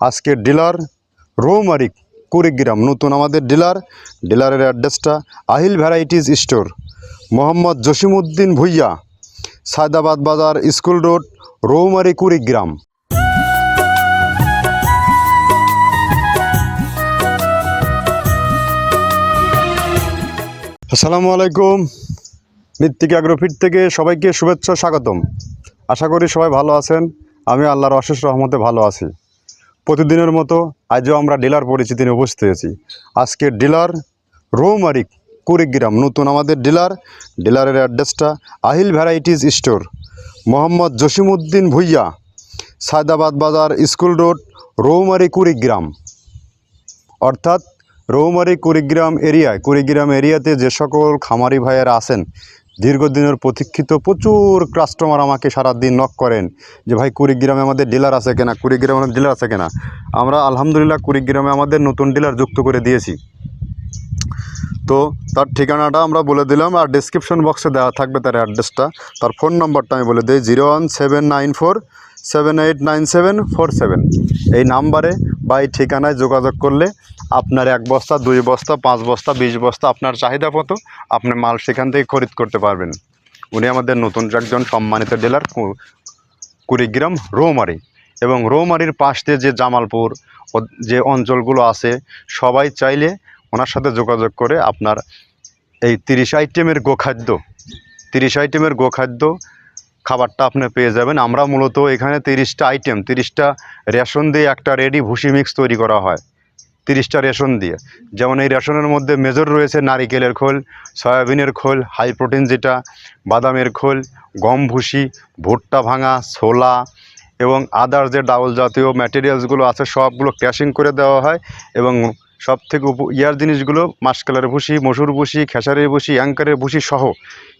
আজকে ডিলার রৌমারিক কুড়িগ্রাম, নতুন আমাদের ডিলার। ডিলারের অ্যাড্রেসটা Ahil varieties store, Mohammad Jasimuddin Bhuiya, Saidabad Bazar, school road, Rowmari Kurigram. আসসালামু আলাইকুম। মৃত্তিকা অ্যাগ্রোফিট থেকে সবাইকে শুভেচ্ছা, স্বাগতম। আশা করি সবাই ভালো আছেন। আমি আল্লাহর অশেষ রহমতে ভালো আছি। প্রতিদিনের মতো আজও আমরা ডিলার পরিচিতি নিয়ে উপস্থিত হয়েছি। আজকে ডিলার রৌমারিক কুড়িগ্রাম, নতুন আমাদের ডিলার। ডিলারের অ্যাড্রেসটা Ahil varieties store, Mohammad Jasimuddin Bhuiya, Saidabad Bazar, school road, Rowmari Kurigram. অর্থাৎ রৌমারি কুড়িগ্রাম এরিয়ায়, কুড়িগ্রাম এরিয়াতে যে সকল খামারি ভাইয়েরা আছেন দীর্ঘদিনের প্রতীক্ষিত প্রচুর কাস্টমার আমাকে সারাদিন নক করেন যে, ভাই, কুড়িগ্রামে আমাদের ডিলার আছে কিনা? কুড়িগ্রামে আমাদের ডিলার আছে কিনা? আমরা আলহামদুলিল্লাহ কুড়িগ্রামে আমাদের নতুন ডিলার যুক্ত করে দিয়েছি। তো তার ঠিকানাটা আমরা বলে দিলাম আর ডিসক্রিপশন বক্সে দেওয়া থাকবে তার অ্যাড্রেসটা তার ফোন নম্বরটা আমি বলে দিই zero one seven nine four seven eight nine seven four seven এই নাম্বারে বা এই ঠিকানায় যোগাযোগ করলে আপনার এক বস্তা, দুই বস্তা, পাঁচ বস্তা, বিশ বস্তা আপনার চাহিদা মতো আপনি মাল সেখান থেকে খরিদ করতে পারবেন। উনি আমাদের নতুন একজন সম্মানিত ডিলার কুড়িগ্রাম রৌমারি। এবং রৌমারির পাশ দিয়ে যে জামালপুর যে অঞ্চলগুলো আছে, সবাই চাইলে ওনার সাথে যোগাযোগ করে আপনার এই তিরিশ আইটেমের গোখাদ্য, তিরিশ আইটেমের গোখাদ্য খাবারটা আপনি পেয়ে যাবেন। আমরা মূলত এখানে তিরিশটা আইটেম তিরিশটা রেশন দিয়ে একটা রেডি ভুসি মিক্স তৈরি করা হয়। তিরিশটা রেশন দিয়ে। যেমন এই রেশনের মধ্যে মেজর রয়েছে নারিকেলের খোল, সয়াবিনের খোল হাই প্রোটিন যেটা, বাদামের খোল, গম ভুসি, ভুট্টা ভাঙা, ছোলা এবং আদার যে ডাউল জাতীয় ম্যাটেরিয়ালসগুলো আছে, সবগুলো ক্যাশিং করে দেওয়া হয় এবং সব থেকে ইয়ার জিনিসগুলো, মাসকালের ভুসি, মসুর ভুসি, খেসারের ভুসি, অ্যাঙ্কারের ভুসি সহ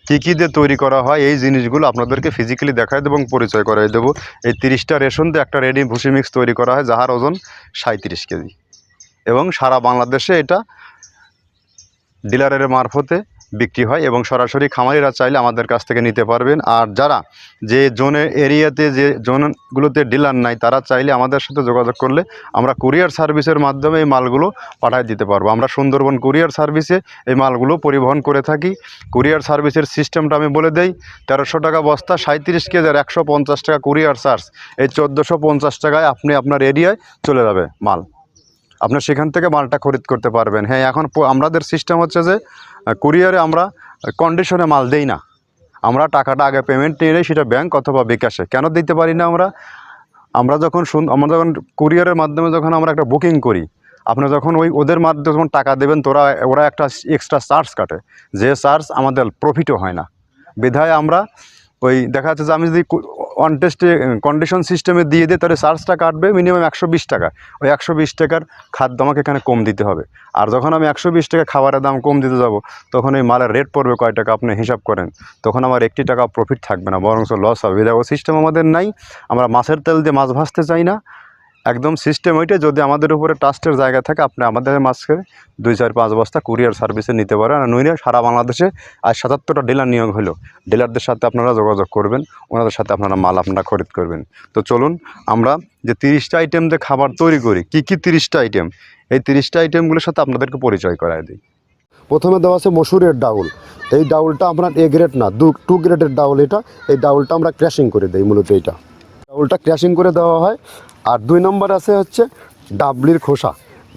কী কী দিয়ে তৈরি করা হয়, এই জিনিসগুলো আপনাদেরকে ফিজিক্যালি দেখাই দেবো এবং পরিচয় করাই দেবো। এই তিরিশটা রেশন দিয়ে একটা রেডি ভুসি মিক্স তৈরি করা হয়, যাহার ওজন সাঁত্রিশ কেজি। এবং সারা বাংলাদেশে এটা ডিলারের মারফতে বিক্রি হয় এবং সরাসরি খামারিরা চাইলে আমাদের কাছ থেকে নিতে পারবেন। আর যারা যে জোনে এরিয়াতে যে জোনগুলোতে ডিলার নাই, তারা চাইলে আমাদের সাথে যোগাযোগ করলে আমরা কুরিয়ার সার্ভিসের মাধ্যমে এই মালগুলো পাঠিয়ে দিতে পারব। আমরা সুন্দরবন কুরিয়ার সার্ভিসে এই মালগুলো পরিবহন করে থাকি। কুরিয়ার সার্ভিসের সিস্টেমটা আমি বলে দেই, তেরোশো টাকা বস্তা সাঁত্রিশ আর একশো পঞ্চাশ টাকা কুরিয়ার চার্জ। এই চোদ্দোশো পঞ্চাশ টাকায় আপনি আপনার এরিয়ায় চলে যাবে মাল। আপনার সেখান থেকে মালটা খরিদ করতে পারবেন। হ্যাঁ এখন আমাদের সিস্টেম হচ্ছে যে কুরিয়ারে আমরা কন্ডিশনে মাল দেই না। আমরা টাকাটা আগে পেমেন্ট নিয়ে নিই, সেটা ব্যাংক অথবা বিকাশে। কেন দিতে পারি না আমরা? আমরা যখন শুন আমরা যখন কুরিয়ারের মাধ্যমে যখন আমরা একটা বুকিং করি, আপনি যখন ওই ওদের মাধ্যমে যখন টাকা দেবেন, তোরা ওরা একটা এক্সট্রা চার্জ কাটে। যে চার্জ আমাদের প্রফিটও হয় না। বিধায় আমরা ওই দেখা যাচ্ছে যে আমি যদি অনটেস্টে কন্ডিশন সিস্টেমে দিয়ে দিই, তাহলে চার্জটা কাটবে মিনিমাম একশো বিশ টাকা। ওই একশো বিশ টাকার খাদ্য আমাকে এখানে কম দিতে হবে। আর যখন আমি একশো বিশ টাকা খাবারের দাম কম দিতে যাব, তখন ওই মালের রেট পড়বে কয় টাকা, আপনি হিসাব করেন। তখন আমার একটি টাকা প্রফিট থাকবে না বরং লস হবে। দেখো সিস্টেম আমাদের নাই। আমরা মাছের তেল দিয়ে মাছ ভাজতে চাই না। একদম সিস্টেম ওইটা যদি আমাদের উপরে ট্রাস্টের জায়গা থাকে, আপনি আমাদের মাছকে দুই চার পাঁচ বস্তা কুরিয়ার সার্ভিসে নিতে পারেন। আর নইলে সারা বাংলাদেশে আর সাতাত্তরটা ডিলার নিয়োগ হলো। ডিলারদের সাথে আপনারা যোগাযোগ করবেন, ওনাদের সাথে আপনারা মাল আপনারা খরিদ করবেন। তো চলুন, আমরা যে তিরিশটা আইটেম দিয়ে খাবার তৈরি করি, কী কী তিরিশটা আইটেম এই তিরিশটা আইটেমগুলোর সাথে আপনাদেরকে পরিচয় করায় দিই। প্রথমে দেওয়া আছে মসুরের ডাউল। এই ডাউলটা আপনার এ গ্রেড না, দু টু গ্রেডের ডাউল এটা। এই ডাউলটা আমরা ক্র্যাশিং করে দিই, মূলত এইটা। ডাউলটা ক্র্যাশিং করে দেওয়া হয় আর দুই নম্বর আছে হচ্ছে ডাবলির খোসা।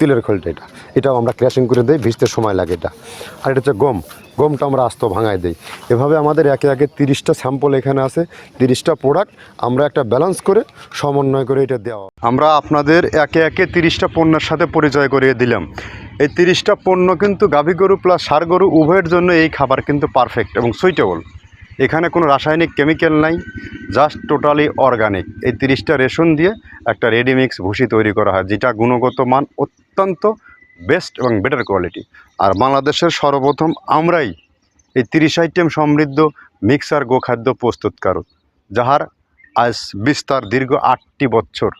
তিলের খোলটা এটা। এটাও আমরা ক্র্যাশিং করে দিই, ভিজতে সময় লাগে এটা। আর এটা হচ্ছে গম। গমটা আমরা আস্ত ভাঙায় দিই। এভাবে আমাদের একে একে তিরিশটা স্যাম্পল এখানে আছে, তিরিশটা প্রোডাক্ট। আমরা একটা ব্যালেন্স করে, সমন্বয় করে এটা দেওয়া আমরা আপনাদের একে একে তিরিশটা পণ্যের সাথে পরিচয় করিয়ে দিলাম। এই তিরিশটা পণ্য কিন্তু গাভী গরু প্লাস সার গরু, উভয়ের জন্য এই খাবার কিন্তু পারফেক্ট এবং সুইটেবল এখানে কোনো রাসায়নিক কেমিক্যাল নাই জাস্ট টোটালি অর্গানিক এই তিরিশটা রেশন দিয়ে একটা রেডিমিক্স ভুসি তৈরি করা হয়, যেটা গুণগত মান অত্যন্ত বেস্ট এবং বেটার কোয়ালিটি আর বাংলাদেশের সর্বপ্রথম আমরাই এই তিরিশ আইটেম সমৃদ্ধ মিক্সার গোখাদ্য প্রস্তুতকারক যাহার আজ বিস্তার দীর্ঘ আটটি বছর।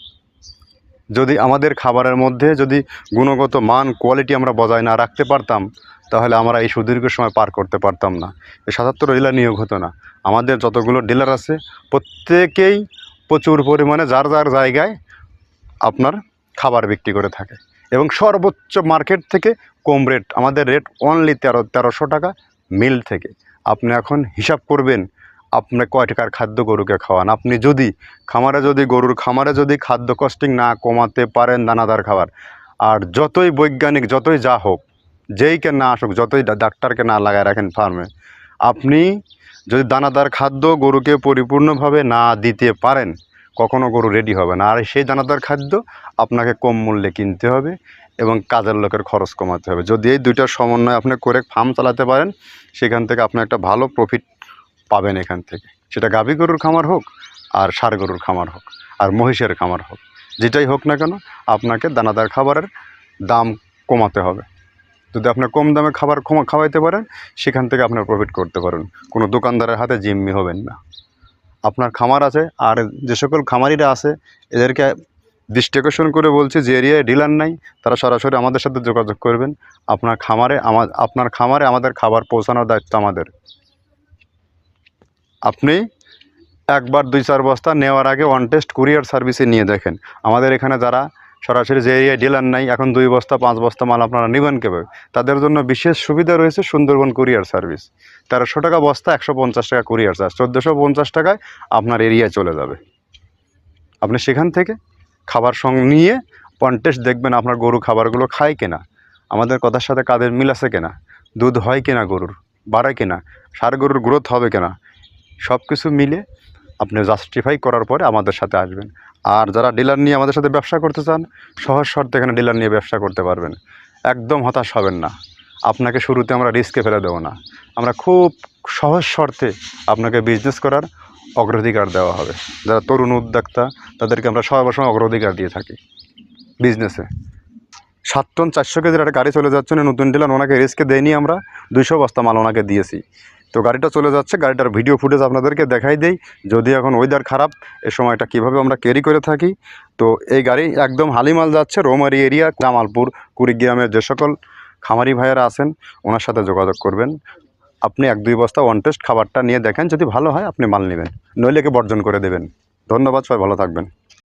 যদি আমাদের খাবারের মধ্যে যদি গুণগত মান কোয়ালিটি আমরা বজায় না রাখতে পারতাম, তাহলে আমরা এই সুদীর্ঘ সময় পার করতে পারতাম না। সাতাত্তর ডিলার নিয়োগ হতো না। আমাদের যতগুলো ডিলার আছে, প্রত্যেকেই প্রচুর পরিমাণে যার যার জায়গায় আপনার খাবার বিক্রি করে থাকে। এবং সর্বোচ্চ মার্কেট থেকে কম রেট, আমাদের রেট অনলি তেরো, তেরোশো টাকা মিল থেকে। আপনি এখন হিসাব করবেন, আপনি কয় টাকার খাদ্য গরুকে খাওয়ান? আপনি যদি খামারে যদি, গরুর খামারে যদি খাদ্য কস্টিং না কমাতে পারেন দানাদার খাবার, আর যতই বৈজ্ঞানিক, যতই যা হোক যেইকে না আসুক, যতই ডাক্তারকে না লাগায় রাখেন ফার্মে আপনি যদি দানাদার খাদ্য গরুকে পরিপূর্ণভাবে না দিতে পারেন কখনো গরু রেডি হবে না। আর সেই দানাদার খাদ্য আপনাকে কম মূল্যে কিনতে হবে এবং কাজের লোকের খরচ কমাতে হবে। যদি এই দুইটার সমন্বয় আপনি করে ফার্ম চালাতে পারেন, সেখান থেকে আপনি একটা ভালো প্রফিট পাবেন এখান থেকে। সেটা গাভী গরুর খামার হোক আর ষাঁড় গরুর খামার হোক আর মহিষের খামার হোক। যেটাই হোক না কেন, আপনাকে দানাদার খাবারের দাম কমাতে হবে। যদি আপনি কম দামে খাবার খাওয়াইতে পারেন, সেখান থেকে আপনার প্রফিট করতে পারেন কোনো দোকানদারের হাতে জিম্মি হবেন না। আপনার খামার আছে, আর যে সকল খামারিরা আছে, এদেরকে দৃষ্টি করে বলছি, যে এরিয়ায় ডিলার নাই, তারা সরাসরি আমাদের সাথে যোগাযোগ করবেন। আপনার খামারে আমার আপনার খামারে আমাদের খাবার পৌঁছানোর দায়িত্ব আমাদের। আপনি একবার দুই চার বস্তা নেওয়ার আগে ওয়ান টেস্ট কুরিয়ার সার্ভিসে নিয়ে দেখেন। আমাদের এখানে যারা সরাসরি যে এরিয়ায় ডিলার নাই, এখন দুই বস্তা, পাঁচ বস্তা মাল আপনারা নেবেন কীভাবে? তাদের জন্য বিশেষ সুবিধা রয়েছে সুন্দরবন কুরিয়ার সার্ভিস। তেরোশো টাকা বস্তা, একশো পঞ্চাশ টাকা কুরিয়ার চার্জ। চোদ্দোশো পঞ্চাশ টাকায় আপনার এরিয়ায় চলে যাবে। আপনি সেখান থেকে খাবার সঙ্গে নিয়ে কন্টেস্ট দেখবেন আপনার গরু খাবারগুলো খায় কিনা। আমাদের কথার সাথে কাদের মিল আছে কিনা? দুধ হয় কিনা গরুর? বাড়ে কিনা? সার গরুর গ্রোথ হবে কিনা? সব কিছু মিলে আপনি জাস্টিফাই করার পরে আমাদের সাথে আসবেন। আর যারা ডিলার নিয়ে আমাদের সাথে ব্যবসা করতে চান, সহজ শর্তে এখানে ডিলার নিয়ে ব্যবসা করতে পারবেন। একদম হতাশ হবেন না। আপনাকে শুরুতে আমরা রিস্কে ফেলে দেবো না। আমরা খুব সহজ শর্তে আপনাকে বিজনেস করার অগ্রাধিকার দেওয়া হবে। যারা তরুণ উদ্যোক্তা, তাদেরকে আমরা সর্বসময় অগ্রাধিকার দিয়ে থাকি বিজনেসে সাত টন চারশো কেজির একটা গাড়ি চলে যাচ্ছে, নতুন ডিলার ওনাকে রিস্কে দেয়নি আমরা, দুইশো বস্তা মাল ওনাকে দিয়েছি। তো গাড়িটা চলে যাচ্ছে, গাড়িটার ভিডিও ফুটেজ আপনাদেরকে দেখাই দেই। যদি এখন ওয়েদার খারাপ, এ সময়টা কীভাবে আমরা ক্যারি করে থাকি। তো এই গাড়ি একদম হালিমাল যাচ্ছে, রোমারি এরিয়া জামালপুর, কুড়িগ্রামের যে সকল খামারি ভাইয়েরা আছেন, ওনার সাথে যোগাযোগ করবেন। আপনি এক দুই বস্তা ওয়ান টেস্ট খাবারটা নিয়ে দেখেন, যদি ভালো হয় আপনি মাল নেবেন। নইলে একে বর্জন করে দেবেন। ধন্যবাদ, সবাই ভালো থাকবেন।